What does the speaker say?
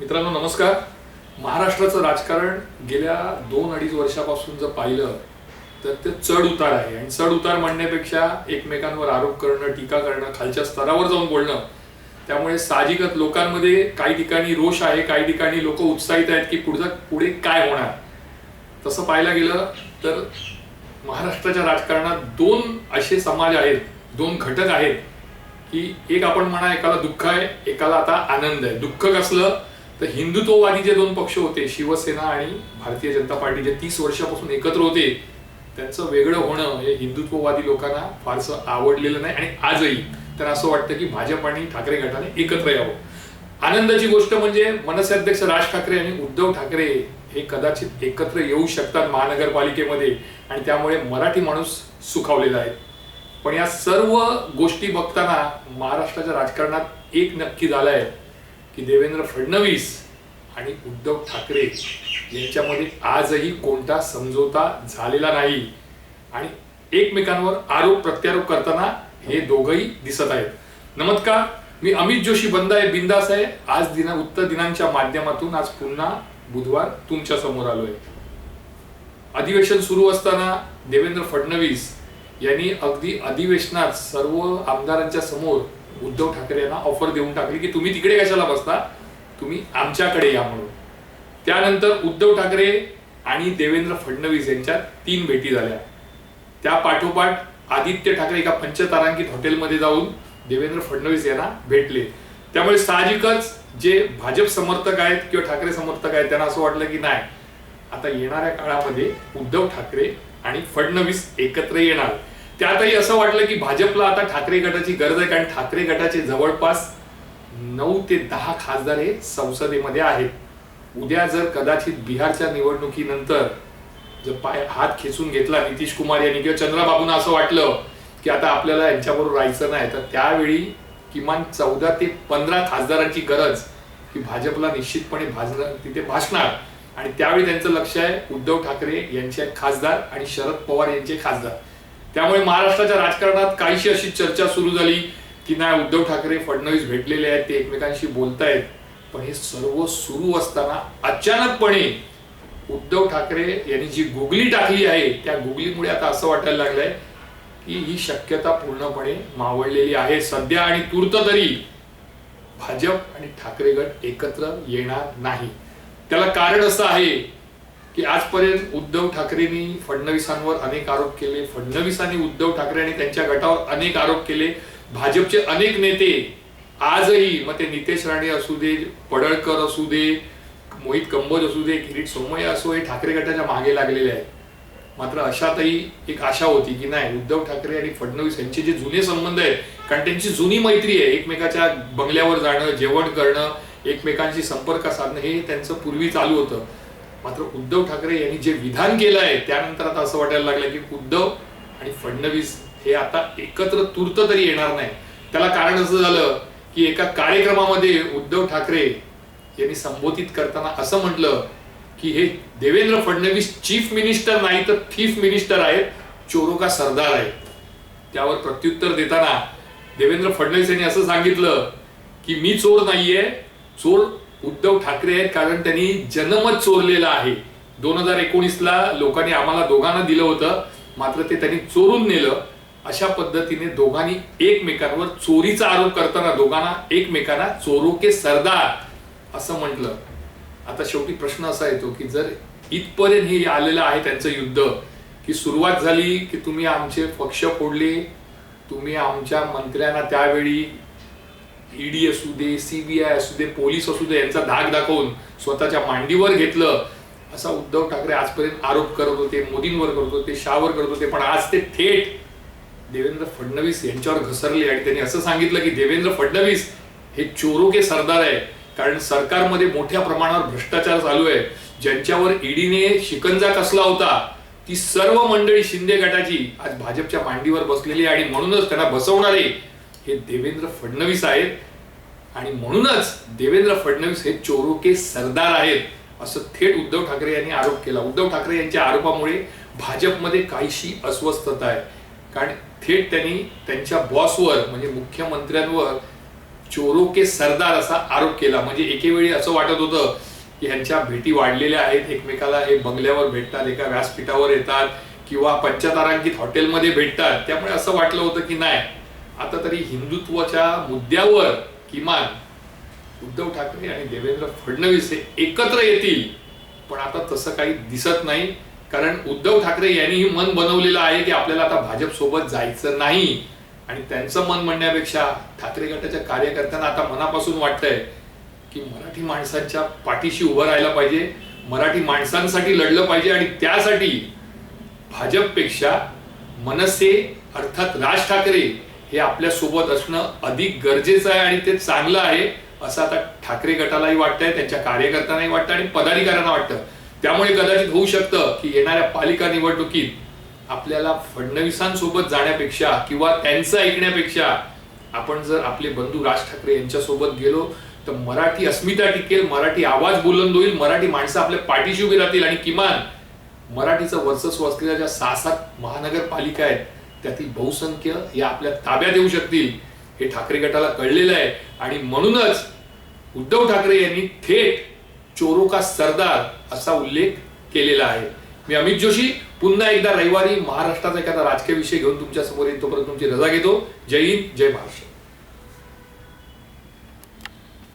मित्रांनो नमस्कार. महाराष्ट्राचं राजकारण गेल्या दोन अडीच वर्षापासून जर पाहिलं तर ते चढ उतार आहे. आणि चढ उतार म्हणण्यापेक्षा एकमेकांवर आरोप करणं टीका करणं खालच्या स्तरावर जाऊन बोलणं त्यामुळे साहजिकच लोकांमध्ये काही ठिकाणी रोष आहे काही ठिकाणी लोक उत्साहित आहेत की पुढचं पुढे काय होणार. तसं पाहायला गेलं तर महाराष्ट्राच्या राजकारणात दोन असे समाज आहेत दोन घटक आहेत की एक आपण म्हणा एकाला दुःख आहे एकाला आता आनंद आहे. दुःख कसलं? तर हिंदुत्ववादी जे दोन पक्ष होते शिवसेना आणि भारतीय जनता पार्टी जे तीस वर्षापासून एकत्र होते त्यांचं वेगळं होणं हे हिंदुत्ववादी लोकांना फारसं आवडलेलं नाही आणि आजही तर असं वाटतं की भाजप आणि ठाकरे गटाने एकत्र यावं. आनंदाची गोष्ट म्हणजे मनसे अध्यक्ष राज ठाकरे आणि उद्धव ठाकरे हे कदाचित एकत्र येऊ शकतात महानगरपालिकेमध्ये आणि त्यामुळे मराठी माणूस सुखावलेला आहे. पण या सर्व गोष्टी बघताना महाराष्ट्राच्या राजकारणात एक नक्की झालं आहे की देवेंद्र फडणवीस आणि उद्धव ठाकरे यांच्यामध्ये आजही कोणता समझोता झालेला नाही. आणि एकमेकांवर आरोप प्रत्यारोप करताना हे दोघही दिसत आहेत. नमस्कार मी अमित जोशी बंद आहे बिंदास आहे. आज दिना उत्तर दिनांच्या माध्यमातून आज पुन्हा बुधवार तुमच्यासमोर आलोय. अधिवेशन सुरू असताना देवेंद्र फडणवीस यांनी अगदी अधिवेशनात सर्व आमदारांच्या समोर उद्धव ठाकरे यांना ऑफर देऊन टाकली की तुम्ही तिकडे कशाला बसता? तुम्ही आमच्याकडे या म्हणून. त्यानंतर उद्धव ठाकरे आणि देवेंद्र फडणवीस यांच्यात तीन भेटी झाल्या. त्या पाठोपाठ आदित्य ठाकरे एका पंचतारांकित हॉटेलमध्ये जाऊन देवेंद्र फडणवीस यांना भेटले. त्यामुळे साहजिकच जे भाजप समर्थक आहेत किंवा ठाकरे समर्थक आहेत त्यांना असं वाटलं की नाही. आता येणाऱ्या काळामध्ये उद्धव ठाकरे आणि फडणवीस एकत्र येणार. त्यातही असं वाटलं की भाजपला आता ठाकरे गटाची गरज आहे कारण ठाकरे गटाचे जवळपास नऊ ते दहा खासदार हे संसदेमध्ये आहेत. उद्या जर कदाचित बिहारच्या निवडणुकीनंतर जर पाय हात खेचून घेतला नितीश कुमार यांनी किंवा चंद्रबाबूंना असं वाटलं की आता आपल्याला यांच्याबरोबर राहायचं नाही तर त्यावेळी किमान चौदा ते पंधरा खासदारांची गरज की भाजपला निश्चितपणे भाजणार तिथे भासणार. आणि त्यावेळी त्यांचं लक्ष आहे उद्धव ठाकरे यांचे खासदार आणि शरद पवार यांचे खासदार. त्यामुळे महाराष्ट्राच्या राजकारणात काहीशी अशी चर्चा सुरू झाली की नाही उद्धव ठाकरे फडणवीस भेटलेले आहेत ते एकमेकांशी बोलतायत. पण हे सर्व सुरू असताना अचानकपणे उद्धव ठाकरे यांनी जी गुगली टाकली आहे त्या गुगलीमुळे आता असं वाटायला लागलंय की ही शक्यता पूर्णपणे मावळलेली आहे. सध्या आणि तूर्त तरी भाजप आणि ठाकरे गट एकत्र येणार नाही. त्याला कारण असं आहे की आजपर्यंत उद्धव ठाकरेंनी फडणवीसांवर अनेक आरोप केले. फडणवीसांनी उद्धव ठाकरे आणि त्यांच्या गटावर अनेक आरोप केले. भाजपचे अनेक नेते आजही मग ते नितेश राणे असू दे पडळकर असू दे मोहित कंबोज असू दे किरीट सोमय्या असो हे ठाकरे गटाच्या मागे लागलेले आहेत. मात्र अशातही एक आशा होती की नाही उद्धव ठाकरे आणि फडणवीस यांचे जे जुने संबंध आहेत कारण त्यांची जुनी मैत्री आहे एकमेकाच्या बंगल्यावर जाणं जेवण करणं एकमेकांशी संपर्क साधणं हे त्यांचं पूर्वी चालू होतं. मात्र उद्धव ठाकरे यांनी जे विधान केलं आहे त्यानंतर आता असं वाटायला लागलं की उद्धव आणि फडणवीस हे आता एकत्र तूर्त तरी येणार नाही. त्याला कारण असं झालं की एका कार्यक्रमामध्ये उद्धव ठाकरे यांनी संबोधित करताना असं म्हटलं की हे देवेंद्र फडणवीस चीफ मिनिस्टर नाही तर थीफ मिनिस्टर आहेत चोरो का सरदार आहे त्यावर प्रत्युत्तर देताना देवेंद्र फडणवीस यांनी असं सांगितलं की मी चोर नाहीये चोर उद्धव ठाकरे आहेत कारण त्यांनी जनमत चोरलेलं आहे. दोन हजार एकोणीसला लोकांनी आम्हाला दोघांना दिलं होतं. मात्र ते त्यांनी चोरून नेलं. अशा पद्धतीने दोघांनी एकमेकांवर चोरीचा आरोप करताना दोघांना एकमेकांना चोरो के सरदार असं म्हटलं. आता शेवटी प्रश्न असा येतो की जर इथपर्यंत हे आलेलं आहे त्यांचं युद्ध की सुरुवात झाली की तुम्ही आमचे पक्ष फोडले तुम्ही आमच्या मंत्र्यांना त्यावेळी ईडी असू दे सीबीआय असू दे पोलीस असू दे यांचा धाक दाखवून स्वतःच्या मांडीवर घेतलं असा उद्धव ठाकरे आजपर्यंत आरोप करत होते मोदींवर करत होते शाहवर करत होते पण आज ते थेट देवेंद्र फडणवीस यांच्यावर घसरले आणि त्यांनी असं सांगितलं की देवेंद्र फडणवीस हे चोरो के सरदार आहे कारण सरकारमध्ये मोठ्या प्रमाणावर भ्रष्टाचार चालू आहे. ज्यांच्यावर ईडीने शिकंजा कसला होता ती सर्व मंडळी शिंदे गटाची आज भाजपच्या मांडीवर बसलेली आणि म्हणूनच त्यांना बसवणारे हे देवेंद्र फडणवीस आहेत. आणि म्हणूनच देवेंद्र फडणवीस हे चोरो के सरदार आहेत असं थेट उद्धव ठाकरे यांनी आरोप केला. उद्धव ठाकरे यांच्या आरोपामुळे भाजपमध्ये काहीशी अस्वस्थता आहे. कारण थेट त्यांनी त्यांच्या बॉसवर म्हणजे मुख्यमंत्र्यांवर चोरो के सरदार असा आरोप केला. म्हणजे एकेवेळी असं वाटत होतं की ह्यांच्या भेटी वाढलेल्या आहेत एकमेकाला हे बंगल्यावर भेटतात एका व्यासपीठावर येतात किंवा पंचतारांकित हॉटेलमध्ये भेटतात. त्यामुळे असं वाटलं होतं की नाही आता तरी हिंदुत्वाच्या मुद्द्यावर किमान उद्धव ठाकरे आणि देवेंद्र फडणवीस हे एकत्र येतील पण आता तसं काही दिसत नाही. कारण उद्धव ठाकरे यांनीही मन बनवलेलं आहे की आपल्याला आता भाजप सोबत जायचं नाही. आणि त्यांचं मन म्हणण्यापेक्षा ठाकरे गटाच्या कार्यकर्त्यांना आता मनापासून वाटतंय की मराठी माणसांच्या पाठीशी उभं राहायला पाहिजे मराठी माणसांसाठी लढलं पाहिजे आणि त्यासाठी भाजपपेक्षा मनसे अर्थात राज ठाकरे हे आपल्यासोबत असणं अधिक गरजेचं आहे आणि ते चांगलं आहे असं आता ठाकरे गटालाही वाटतंय त्यांच्या कार्यकर्त्यांनाही वाटतं आणि पदाधिकाऱ्यांना वाटतं. त्यामुळे कदाचित होऊ शकतं की येणाऱ्या पालिका निवडणुकीत आपल्याला फडणवीसांसोबत जाण्यापेक्षा किंवा त्यांचं ऐकण्यापेक्षा आपण जर आपले बंधू राज ठाकरे यांच्यासोबत गेलो तर मराठी अस्मिता टिकेल मराठी आवाज बुलंद होईल मराठी माणसं आपल्या पाठीशी उभी राहतील आणि किमान मराठीचं वर्चस्व असलेल्या ज्या सहा सात महानगरपालिका आहेत त्यातील बहुसंख्य या आपल्या ताब्यात येऊ शकतील हे ठाकरे गटाला कळलेलं आहे. आणि म्हणूनच उद्धव ठाकरे यांनी थेट चोरो का सरदार असा उल्लेख केलेला आहे. मी अमित जोशी पुन्हा एकदा रविवारी महाराष्ट्राचा एखादा राजकीय विषय घेऊन तुमच्यासमोर येईल तोपर्यंत तुमची रजा घेतो. जय हिंद जय महाराष्ट्र.